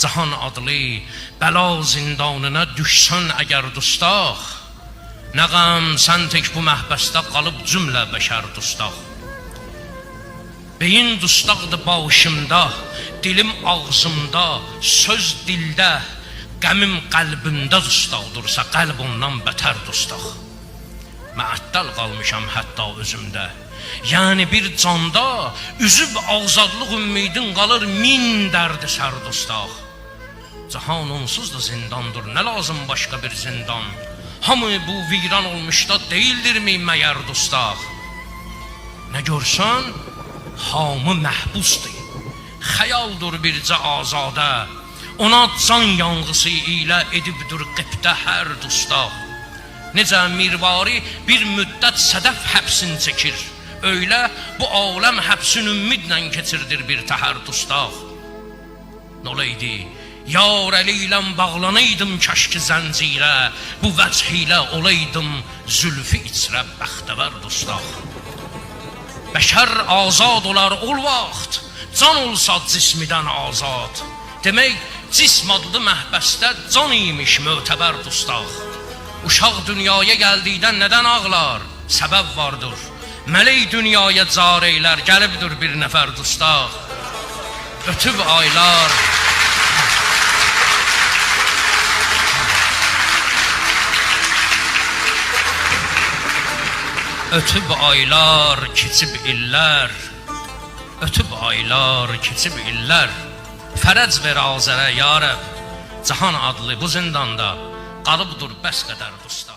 Cahan adlı bəla zindanına düşsən əgər dustaq Nə qəm sən tək bu məhbəsdə qalıb cümlə bəşər dustaq Beyin dustaqdır başımda, dilim ağzımda, söz dildə, qəmim qəlbimdə dustaqdursa qəlb ondan bətər dustaq Məəttəl qalmışam hətta özümdə Yəni bir canda üzüb azadlıq ümidin qalır min dərdi sərdustaq Cahan onsuz da zindandır, nə lazım başqa bir zindan? Hamı bu viran olmuşda deyildirmi məyər dustaq Nə görsən, hamı məhbusdur. Xəyaldır bircə azadə Ona can yanğısı ilə edibdir qibdə hər dustaq Necə mirvari bir müddət sədəf həbsin çəkir. Öylə bu aləm həbsin ümidlə keçirdir bir təhər dustaq Nolaydı, yar əli ilə bağlanaydım kaşki zəncirə Bu vəch ilə olaydım zülfü içrə bəxtəvər dustaq Bəşər azad olar ol vaxt Can olsa cismidən azad Demək cism adlı məhbəsdə can imiş mötəbər dustaq Uşaq dünyaya gəldikdə nədən ağlar? Səbəb vardır. Mələk dünyaya car eylər, gəlibdir bir nəfər dustaq. Ötüb aylar. Ötüb aylar, keçib illər. Ötüb aylar, keçib illər. Fərəc ver Azərə ya Rəbb. Cahan adlı bu zindanda qalıbdır bəs qədər dusta.